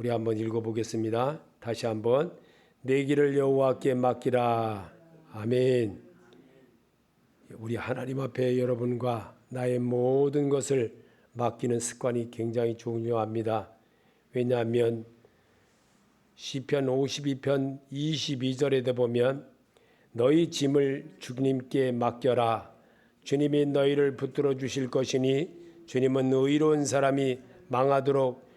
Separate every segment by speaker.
Speaker 1: 우리 한번 읽어보겠습니다. 다시 한번 내 길을 여호와께 맡기라. 아멘. 우리 하나님 앞에 여러분과 나의 모든 것을 맡기는 습관이 굉장히 중요합니다. 왜냐하면 시편 52편 22절에 돼 보면 너희 짐을 주님께 맡겨라. 주님이 너희를 붙들어 주실 것이니 주님은 의로운 사람이 망하도록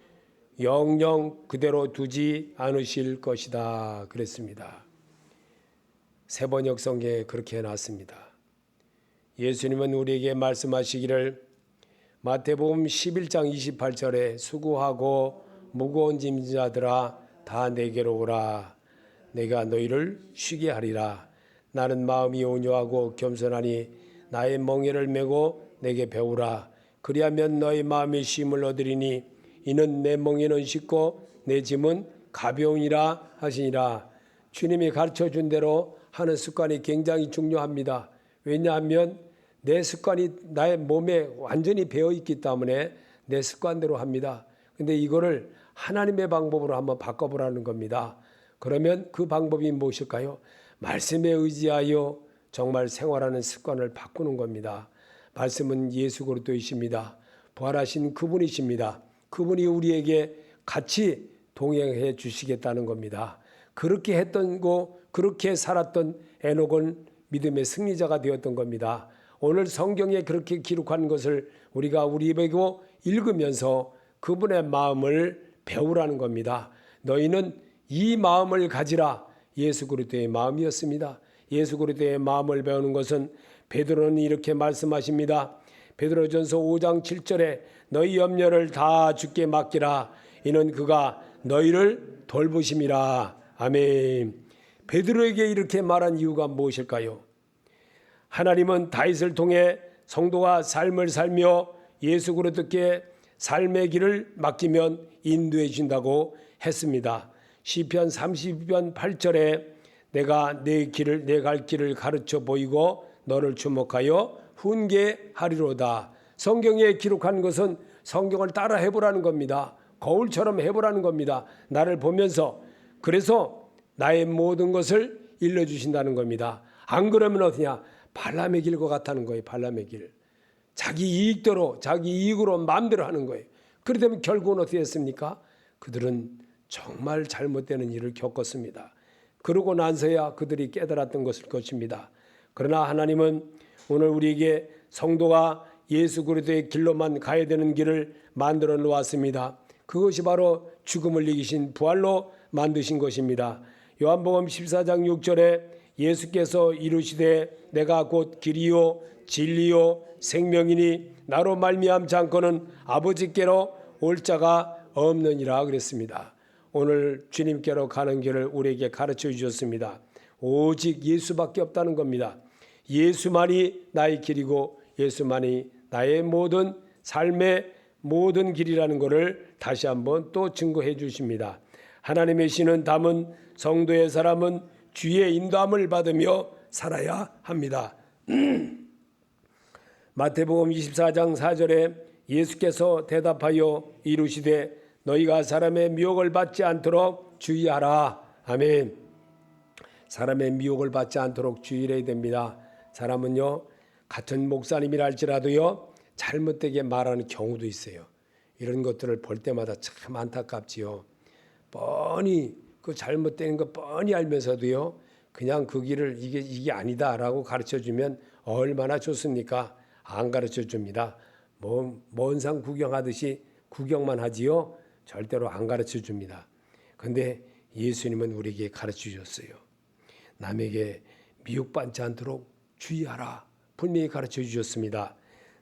Speaker 1: 영영 그대로 두지 않으실 것이다. 그랬습니다. 세번역 성경에 그렇게 해놨습니다. 예수님은 우리에게 말씀하시기를 마태복음 11장 28절에 수고하고 무거운 짐자들아 다 내게로 오라 내가 너희를 쉬게 하리라 나는 마음이 온유하고 겸손하니 나의 멍에를 메고 내게 배우라 그리하면 너희 마음의 쉼을 얻으리니 이는 내 멍에는 쉽고 내 짐은 가벼우니라 하시니라 주님이 가르쳐 준 대로 하는 습관이 굉장히 중요합니다. 왜냐하면 내 습관이 나의 몸에 완전히 배어 있기 때문에 내 습관대로 합니다. 근데 이거를 하나님의 방법으로 한번 바꿔보라는 겁니다. 그러면 그 방법이 무엇일까요? 말씀에 의지하여 정말 생활하는 습관을 바꾸는 겁니다. 말씀은 예수 그리스도이십니다. 부활하신 그분이십니다. 그분이 우리에게 같이 동행해 주시겠다는 겁니다. 그렇게 했던 거, 그렇게 살았던 에녹은 믿음의 승리자가 되었던 겁니다. 오늘 성경에 그렇게 기록한 것을 우리가 우리 입에 읽으면서 그분의 마음을 배우라는 겁니다. 너희는 이 마음을 가지라. 예수 그리스도의 마음이었습니다. 예수 그리스도의 마음을 배우는 것은 베드로는 이렇게 말씀하십니다. 베드로전서 5장 7절에 너희 염려를 다 주께 맡기라. 이는 그가 너희를 돌보심이라. 아멘. 베드로에게 이렇게 말한 이유가 무엇일까요? 하나님은 다윗을 통해 성도가 삶을 살며 예수 그리스도께 삶의 길을 맡기면 인도해 준다고 했습니다. 시편 30편 8절에 내가 내 길을 내 갈 길을 가르쳐 보이고 너를 주목하여 훈계하리로다. 성경에 기록한 것은 성경을 따라 해보라는 겁니다. 거울처럼 해보라는 겁니다. 나를 보면서 그래서 나의 모든 것을 일러주신다는 겁니다. 안 그러면 어떠냐? 발람의 길과 같다는 거예요. 발람의 길. 자기 이익대로 자기 이익으로 마음대로 하는 거예요. 그러다면 결국은 어떻게 했습니까? 그들은 정말 잘못되는 일을 겪었습니다. 그러고 나서야 그들이 깨달았던 것일 것입니다. 그러나 하나님은 오늘 우리에게 성도가 예수 그리스도의 길로만 가야 되는 길을 만들어 놓았습니다. 그것이 바로 죽음을 이기신 부활로 만드신 것입니다. 요한복음 14장 6절에 예수께서 이르시되 내가 곧 길이요 진리요 생명이니 나로 말미암지 않고는 아버지께로 올 자가 없느니라 그랬습니다. 오늘 주님께로 가는 길을 우리에게 가르쳐 주셨습니다. 오직 예수밖에 없다는 겁니다. 예수만이 나의 길이고 예수만이 나의 모든 삶의 모든 길이라는 것을 다시 한번 또 증거해 주십니다. 하나님의 신은 담은 성도의 사람은 주의 인도함을 받으며 살아야 합니다. 마태복음 24장 4절에 예수께서 대답하여 이루시되 너희가 사람의 미혹을 받지 않도록 주의하라. 아멘. 사람의 미혹을 받지 않도록 주의해야 됩니다. 사람은요 같은 목사님이라 할지라도요 잘못되게 말하는 경우도 있어요. 이런 것들을 볼 때마다 참 안타깝지요. 뻔히 그 잘못되는 거 뻔히 알면서도요 그냥 그 길을 이게 이게 아니다라고 가르쳐 주면 얼마나 좋습니까? 안 가르쳐 줍니다. 뭐 먼산 구경하듯이 구경만 하지요. 절대로 안 가르쳐 줍니다. 근데 예수님은 우리에게 가르쳐 주셨어요. 남에게 미혹받지 않도록 주의하라. 분명히 가르쳐 주셨습니다.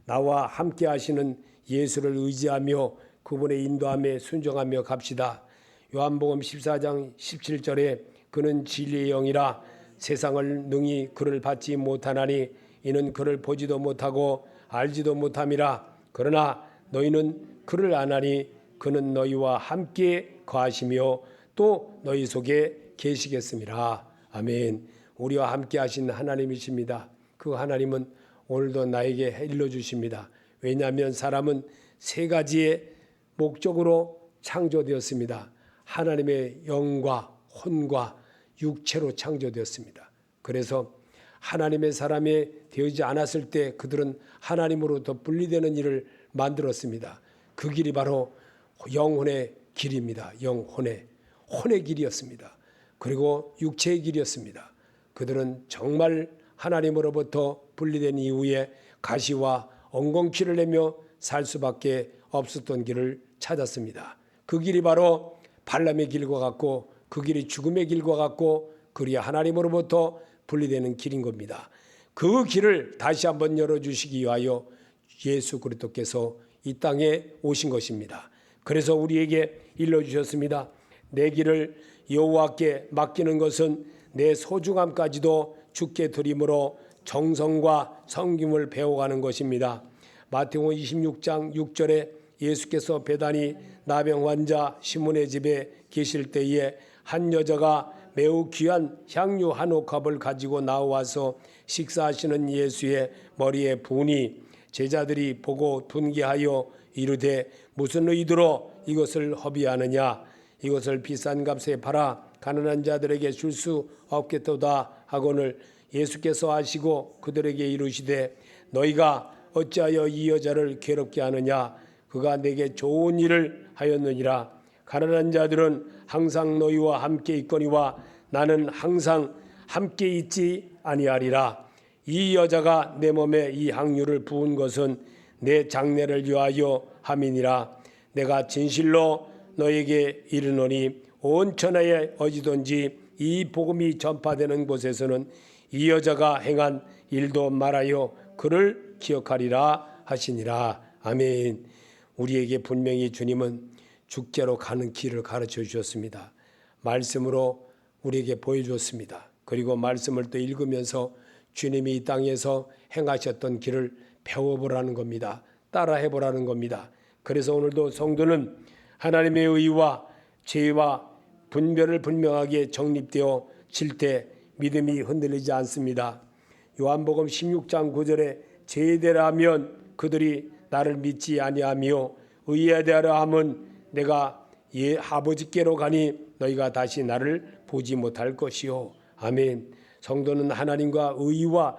Speaker 1: 나와 함께 하시는 예수를 의지하며 그분의 인도함에 순종하며 갑시다. 요한복음 14장 17절에 그는 진리의 영이라 세상을 능히 그를 받지 못하나니 이는 그를 보지도 못하고 알지도 못함이라 그러나 너희는 그를 아나니 그는 너희와 함께 거하시며 또 너희 속에 계시겠습니다. 아멘. 우리와 함께 하신 하나님이십니다. 그 하나님은 오늘도 나에게 일러 주십니다. 왜냐하면 사람은 세 가지의 목적으로 창조되었습니다. 하나님의 영과 혼과 육체로 창조되었습니다. 그래서 하나님의 사람이 되지 않았을 때 그들은 하나님으로부터 분리되는 일을 만들었습니다. 그 길이 바로 영혼의 길입니다. 영혼의 혼의 길이었습니다. 그리고 육체의 길이었습니다. 그들은 정말 하나님으로부터 분리된 이후에 가시와 엉겅퀴를 내며 살 수밖에 없었던 길을 찾았습니다. 그 길이 바로 발람의 길과 같고 그 길이 죽음의 길과 같고 그리 하나님으로부터 분리되는 길인 겁니다. 그 길을 다시 한번 열어주시기 위하여 예수 그리스도께서 이 땅에 오신 것입니다. 그래서 우리에게 일러주셨습니다. 내 길을 여호와께 맡기는 것은 내 소중함까지도 죽게 드림으로 정성과 성김을 배워가는 것입니다. 마태복음 26장 6절에 예수께서 배단이 나병 환자 시몬의 집에 계실 때에 한 여자가 매우 귀한 향유 한 옥합을 가지고 나와서 식사하시는 예수의 머리에 부으니 제자들이 보고 분개하여 이르되 무슨 의도로 이것을 허비하느냐 이것을 비싼 값에 팔아 가난한 자들에게 줄 수 없겠도다 하거늘 예수께서 아시고 그들에게 이르시되 너희가 어찌하여 이 여자를 괴롭게 하느냐? 그가 내게 좋은 일을 하였느니라. 가난한 자들은 항상 너희와 함께 있거니와 나는 항상 함께 있지 아니하리라. 이 여자가 내 몸에 이 항유를 부은 것은 내 장례를 위하여 함이니라. 내가 진실로 너에게 이르노니 온 천하에 어디든지 이 복음이 전파되는 곳에서는 이 여자가 행한 일도 말하여 그를 기억하리라 하시니라 아멘. 우리에게 분명히 주님은 죽게로 가는 길을 가르쳐 주셨습니다. 말씀으로 우리에게 보여주었습니다. 그리고 말씀을 또 읽으면서 주님이 이 땅에서 행하셨던 길을 배워보라는 겁니다. 따라해 보라는 겁니다. 그래서 오늘도 성도는 하나님의 의와 죄와 분별을 분명하게 정립되어 질 때 믿음이 흔들리지 않습니다. 요한복음 16장 9절에 죄대라면 그들이 나를 믿지 아니하며 의에 대하려 함은 내가 예 아버지께로 가니 너희가 다시 나를 보지 못할 것이요 아멘. 성도는 하나님과 의와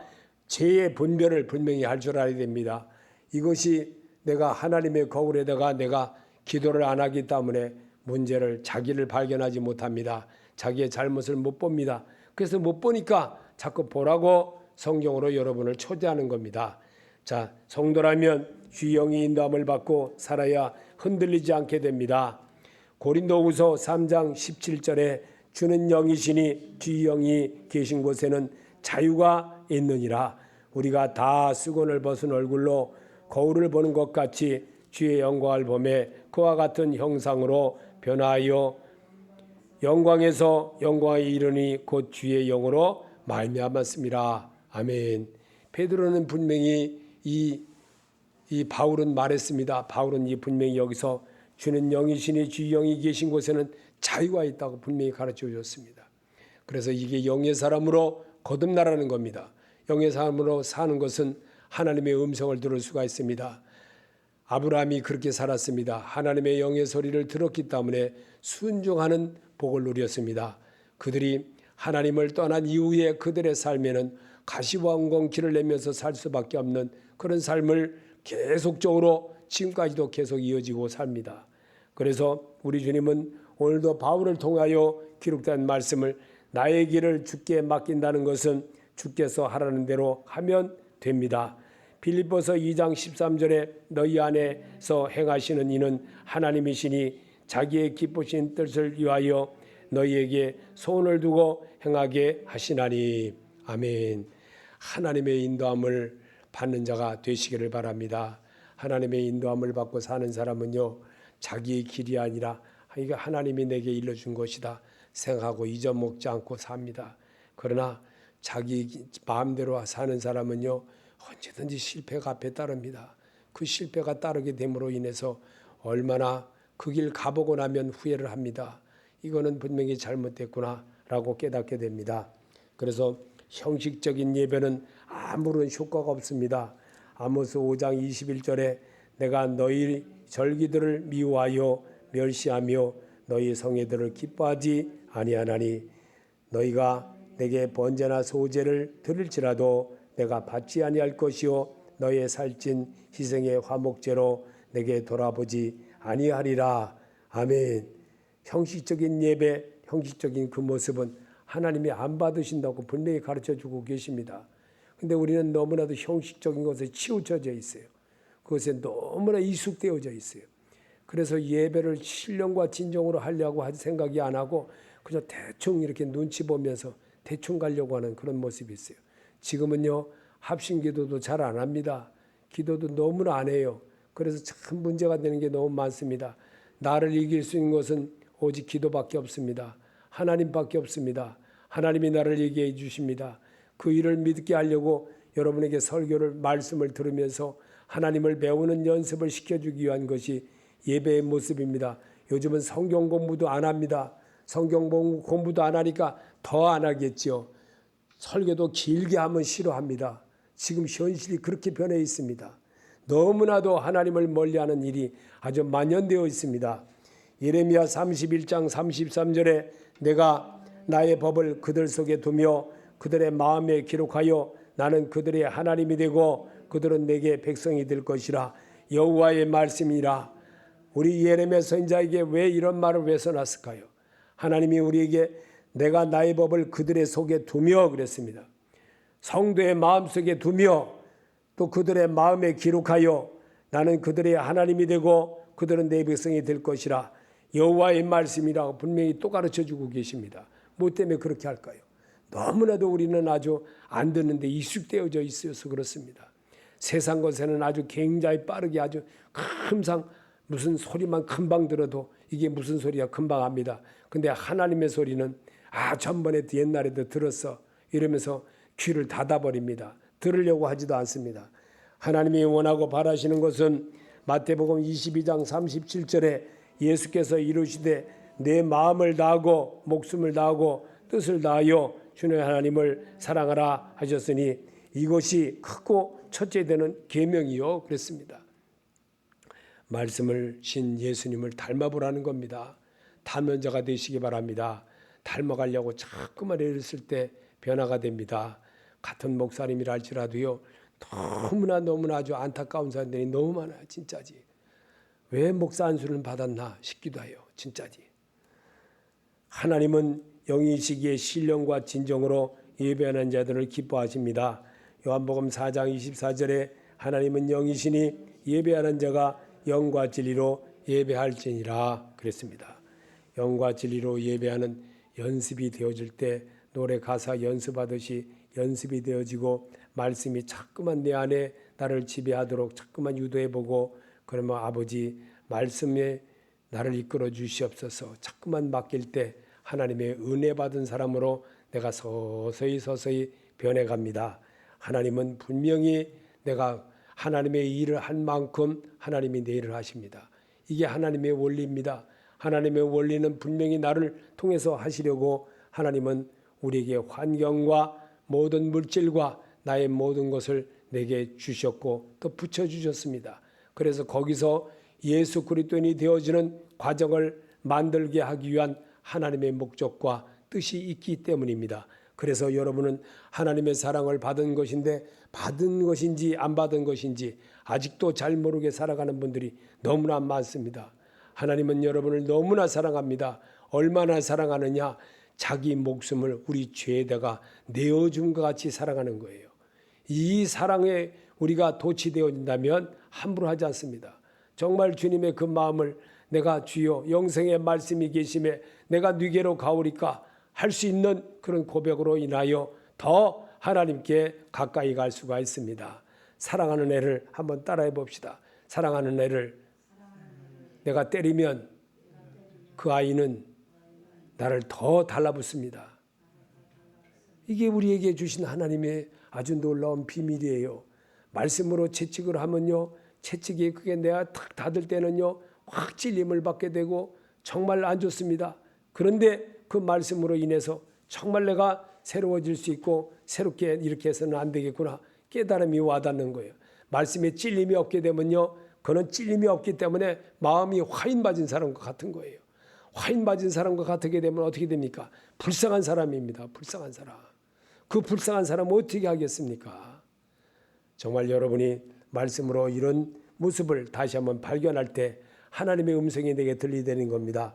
Speaker 1: 죄의 분별을 분명히 할 줄 알아야 됩니다. 이것이 내가 하나님의 거울에다가 내가 기도를 안 하기 때문에 문제를 자기를 발견하지 못합니다. 자기의 잘못을 못 봅니다. 그래서 못 보니까 자꾸 보라고 성경으로 여러분을 초대하는 겁니다. 자, 성도라면 주영이 인도함을 받고 살아야 흔들리지 않게 됩니다. 고린도후서 3장 17절에 주는 영이시니 주영이 계신 곳에는 자유가 있느니라. 우리가 다 수건을 벗은 얼굴로 거울을 보는 것 같이 주의 영광을 보매 그와 같은 형상으로 변하여 영광에서 영광에 이르니 곧 주의 영으로 말미암았습니다. 아멘. 베드로는 분명히 이, 이 바울은 말했습니다. 바울은 이 분명히 여기서 주는 영이시니 주 영이 계신 곳에는 자유가 있다고 분명히 가르쳐 주었습니다. 그래서 이게 영의 사람으로 거듭나라는 겁니다. 영의 사람으로 사는 것은 하나님의 음성을 들을 수가 있습니다. 아브라함이 그렇게 살았습니다. 하나님의 영의 소리를 들었기 때문에 순종하는 복을 누렸습니다. 그들이 하나님을 떠난 이후에 그들의 삶에는 가시와 엉겅퀴를 내면서 살 수밖에 없는 그런 삶을 계속적으로 지금까지도 계속 이어지고 삽니다. 그래서 우리 주님은 오늘도 바울을 통하여 기록된 말씀을 나의 길을 주께 맡긴다는 것은 주께서 하라는 대로 하면 됩니다. 빌립보서 2장 13절에 너희 안에서 행하시는 이는 하나님이시니 자기의 기쁘신 뜻을 위하여 너희에게 소원을 두고 행하게 하시나니 아멘. 하나님의 인도함을 받는 자가 되시기를 바랍니다. 하나님의 인도함을 받고 사는 사람은요 자기의 길이 아니라 이거 하나님이 내게 일러준 것이다 생각하고 잊어먹지 않고 삽니다. 그러나 자기 마음대로 사는 사람은요 언제든지 실패가 앞에 따릅니다. 그 실패가 따르게 됨으로 인해서 얼마나 그 길 가보고 나면 후회를 합니다. 이거는 분명히 잘못됐구나라고 깨닫게 됩니다. 그래서 형식적인 예배는 아무런 효과가 없습니다. 아모스 5장 21절에 내가 너희 절기들을 미워하여 멸시하며 너희 성애들을 기뻐하지 아니하나니 너희가 내게 번제나 소제를 드릴지라도 내가 받지 아니할 것이요 너의 살찐 희생의 화목제로 내게 돌아보지 아니하리라. 아멘. 형식적인 예배 형식적인 그 모습은 하나님이 안 받으신다고 분명히 가르쳐 주고 계십니다. 근데 우리는 너무나도 형식적인 것에 치우쳐져 있어요. 그것에 너무나 익숙되어져 있어요. 그래서 예배를 신령과 진정으로 하려고 할 생각이 안 하고 그저 대충 이렇게 눈치 보면서 대충 가려고 하는 그런 모습이 있어요. 지금은요 합심 기도도 잘 안 합니다. 기도도 너무나 안 해요. 그래서 참 문제가 되는 게 너무 많습니다. 나를 이길 수 있는 것은 오직 기도밖에 없습니다. 하나님밖에 없습니다. 하나님이 나를 얘기해 주십니다. 그 일을 믿게 하려고 여러분에게 설교를 말씀을 들으면서 하나님을 배우는 연습을 시켜주기 위한 것이 예배의 모습입니다. 요즘은 성경 공부도 안 합니다. 성경 공부도 안 하니까 더 안 하겠죠. 설교도 길게 하면 싫어합니다. 지금 현실이 그렇게 변해 있습니다. 너무나도 하나님을 멀리하는 일이 아주 만연되어 있습니다. 예레미야 31장 33절에 내가 나의 법을 그들 속에 두며 그들의 마음에 기록하여 나는 그들의 하나님이 되고 그들은 내게 백성이 될 것이라 여호와의 말씀이라 우리 예레미야 선자에게 왜 이런 말을 왜 써놨을까요? 하나님이 우리에게 내가 나의 법을 그들의 속에 두며 그랬습니다. 성도의 마음속에 두며 또 그들의 마음에 기록하여 나는 그들의 하나님이 되고 그들은 내 백성이 될 것이라 여호와의 말씀이라고 분명히 또 가르쳐 주고 계십니다. 뭐 때문에 그렇게 할까요? 너무나도 우리는 아주 안 듣는데 익숙되어져 있어서 그렇습니다. 세상 것에는 아주 굉장히 빠르게 아주 금상 무슨 소리만 금방 들어도 이게 무슨 소리야 금방 압니다. 근데 하나님의 소리는 아 전번에 옛날에도 들었어 이러면서 귀를 닫아버립니다. 들으려고 하지도 않습니다. 하나님이 원하고 바라시는 것은 마태복음 22장 37절에 예수께서 이르시되 내 마음을 다하고 목숨을 다하고 뜻을 다하여 주의 하나님을 사랑하라 하셨으니 이것이 크고 첫째 되는 계명이요 그랬습니다. 말씀을 신 예수님을 닮아보라는 겁니다. 닮은 자가 되시기 바랍니다. 닮아가려고 자꾸만 애를 쓸 때 변화가 됩니다. 같은 목사님이라 할지라도요. 너무나 너무나 아주 안타까운 사람들이 너무 많아요. 진짜지. 왜 목사 안수를 받았나 싶기도 해요. 진짜지. 하나님은 영이시기에 신령과 진정으로 예배하는 자들을 기뻐하십니다. 요한복음 4장 24절에 하나님은 영이시니 예배하는 자가 영과 진리로 예배할지니라 그랬습니다. 영과 진리로 예배하는 연습이 되어질 때 노래 가사 연습하듯이 연습이 되어지고 말씀이 자꾸만 내 안에 나를 지배하도록 자꾸만 유도해 보고 그러면 아버지 말씀에 나를 이끌어 주시옵소서 자꾸만 맡길 때 하나님의 은혜 받은 사람으로 내가 서서히 서서히 변해갑니다. 하나님은 분명히 내가 하나님의 일을 한 만큼 하나님이 내 일을 하십니다. 이게 하나님의 원리입니다. 하나님의 원리는 분명히 나를 통해서 하시려고 하나님은 우리에게 환경과 모든 물질과 나의 모든 것을 내게 주셨고 또 붙여 주셨습니다. 그래서 거기서 예수 그리스도인이 되어지는 과정을 만들게 하기 위한 하나님의 목적과 뜻이 있기 때문입니다. 그래서 여러분은 하나님의 사랑을 받은 것인데 받은 것인지 안 받은 것인지 아직도 잘 모르게 살아가는 분들이 너무나 많습니다. 하나님은 여러분을 너무나 사랑합니다. 얼마나 사랑하느냐? 자기 목숨을 우리 죄에다가 내어준 것 같이 사랑하는 거예요. 이 사랑에 우리가 도취되어진다면 함부로 하지 않습니다. 정말 주님의 그 마음을 내가 주여 영생의 말씀이 계심에 내가 네게로 가오리까 할 수 있는 그런 고백으로 인하여 더 하나님께 가까이 갈 수가 있습니다. 사랑하는 애를 한번 따라해 봅시다. 사랑하는 애를 내가 때리면 그 아이는 나를 더 달라붙습니다. 이게 우리에게 주신 하나님의 아주 놀라운 비밀이에요. 말씀으로 채찍을 하면요. 채찍이 그게 내가 탁 닫을 때는요. 확 찔림을 받게 되고 정말 안 좋습니다. 그런데 그 말씀으로 인해서 정말 내가 새로워질 수 있고 새롭게 이렇게 해서는 안 되겠구나 깨달음이 와닿는 거예요. 말씀에 찔림이 없게 되면요. 그는 찔림이 없기 때문에 마음이 화인 맞은 사람과 같은 거예요. 화인 맞은 사람과 같게 되면 어떻게 됩니까? 불쌍한 사람입니다. 불쌍한 사람. 그 불쌍한 사람 어떻게 하겠습니까? 정말 여러분이 말씀으로 이런 모습을 다시 한번 발견할 때 하나님의 음성이 내게 들리되는 겁니다.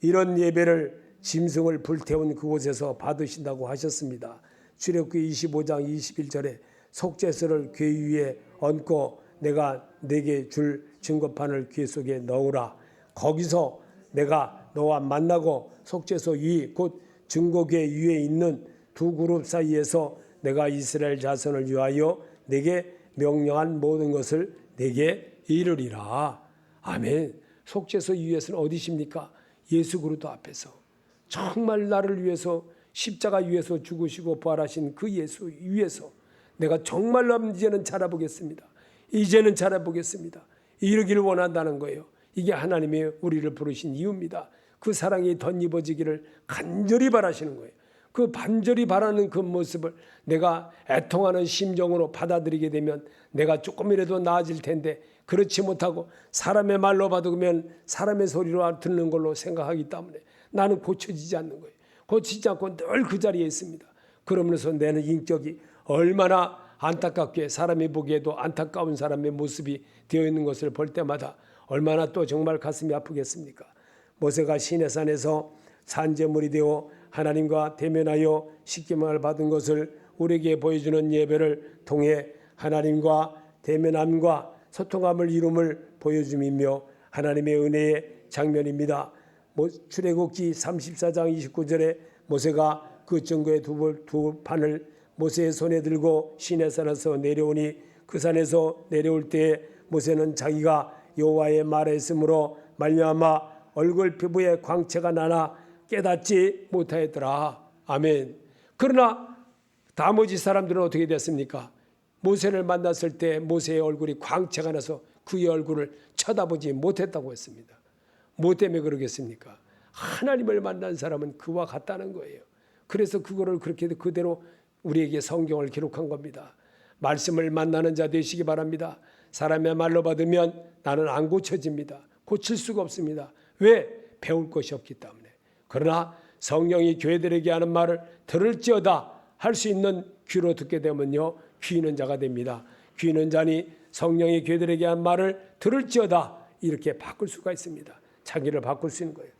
Speaker 1: 이런 예배를 짐승을 불태운 그곳에서 받으신다고 하셨습니다. 출애굽기 25장 21절에 속죄서를 궤 위에 얹고 내가 내게 줄 증거판을 귀 속에 넣으라. 거기서 내가 너와 만나고 속죄서 위곧 증거궤 위에 있는 두 그룹 사이에서 내가 이스라엘 자손을 위하여 내게 명령한 모든 것을 내게 이르리라. 아멘. 속죄서 위에서는 어디십니까? 예수 그리스도 앞에서 정말 나를 위해서 십자가 위에서 죽으시고 부활하신 그 예수 위에서 내가 정말로 이제는 자라보겠습니다. 이제는 자라보겠습니다. 이르기를 원한다는 거예요. 이게 하나님의 우리를 부르신 이유입니다. 그 사랑이 덧입어지기를 간절히 바라시는 거예요. 그 반절히 바라는 그 모습을 내가 애통하는 심정으로 받아들이게 되면 내가 조금이라도 나아질 텐데 그렇지 못하고 사람의 말로 받으면 사람의 소리로 듣는 걸로 생각하기 때문에 나는 고쳐지지 않는 거예요. 고치지 않고 늘 그 자리에 있습니다. 그러면서 내는 인격이 얼마나 안타깝게 사람이 보기에도 안타까운 사람의 모습이 되어 있는 것을 볼 때마다 얼마나 또 정말 가슴이 아프겠습니까? 모세가 시내산에서 산재물이 되어 하나님과 대면하여 십계명을 받은 것을 우리에게 보여주는 예배를 통해 하나님과 대면함과 소통함을 이룸을 보여줌이며 하나님의 은혜의 장면입니다. 출애굽기 34장 29절에 모세가 그 증거의 두, 두 판을 모세의 손에 들고 시내산에서 내려오니 그 산에서 내려올 때에 모세는 자기가 여호와의 말했으므로 말미암아 얼굴 피부에 광채가 나나 깨닫지 못하였더라. 아멘. 그러나 나머지 사람들은 어떻게 됐습니까? 모세를 만났을 때 모세의 얼굴이 광채가 나서 그의 얼굴을 쳐다보지 못했다고 했습니다. 뭐 때문에 그러겠습니까? 하나님을 만난 사람은 그와 같다는 거예요. 그래서 그거를 그렇게 그대로 우리에게 성경을 기록한 겁니다. 말씀을 만나는 자 되시기 바랍니다. 사람의 말로 받으면 나는 안 고쳐집니다. 고칠 수가 없습니다. 왜? 배울 것이 없기 때문에. 그러나 성령이 교회들에게 하는 말을 들을지어다 할 수 있는 귀로 듣게 되면요. 귀 있는 자가 됩니다. 귀 있는 자니 성령이 교회들에게 한 말을 들을지어다 이렇게 바꿀 수가 있습니다. 자기를 바꿀 수 있는 거예요.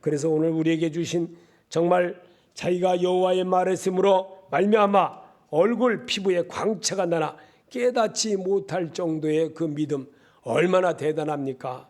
Speaker 1: 그래서 오늘 우리에게 주신 정말 자기가 여호와의 말했으므로 말미암아 얼굴 피부에 광채가 나나 깨닫지 못할 정도의 그 믿음 얼마나 대단합니까?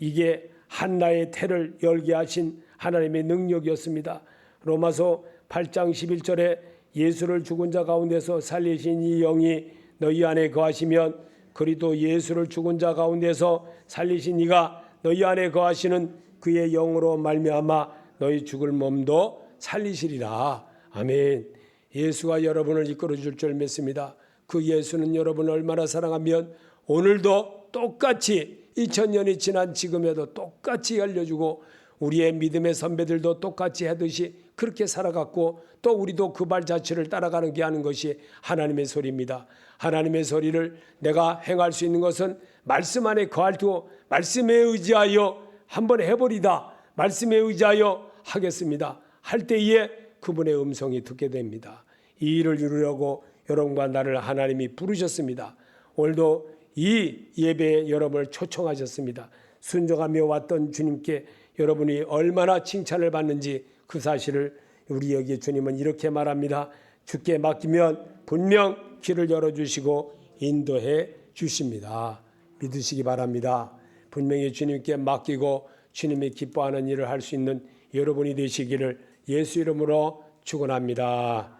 Speaker 1: 이게 한나의 태를 열게 하신 하나님의 능력이었습니다. 로마서 8장 11절에 예수를 죽은 자 가운데서 살리신 이 영이 너희 안에 거하시면 그리도 예수를 죽은 자 가운데서 살리신 이가 너희 안에 거하시는 그의 영으로 말미암아 너희 죽을 몸도 살리시리라. 아멘. 예수가 여러분을 이끌어 줄 줄 믿습니다. 그 예수는 여러분을 얼마나 사랑하면 오늘도 똑같이 2000년이 지난 지금에도 똑같이 알려주고 우리의 믿음의 선배들도 똑같이 하듯이 그렇게 살아갔고 또 우리도 그 발 자체를 따라가는 게 하는 것이 하나님의 소리입니다. 하나님의 소리를 내가 행할 수 있는 것은 말씀 안에 거할 두 말씀에 의지하여 한번 해버리다. 말씀에 의지하여 하겠습니다. 할 때에 그분의 음성이 듣게 됩니다. 이 일을 이루려고 여러분과 나를 하나님이 부르셨습니다. 오늘도 이 예배에 여러분을 초청하셨습니다. 순종하며 왔던 주님께 여러분이 얼마나 칭찬을 받는지 그 사실을 우리 여기 주님은 이렇게 말합니다. 주께 맡기면 분명 길을 열어주시고 인도해 주십니다. 믿으시기 바랍니다. 분명히 주님께 맡기고 주님이 기뻐하는 일을 할 수 있는 여러분이 되시기를 예수 이름으로 축원합니다.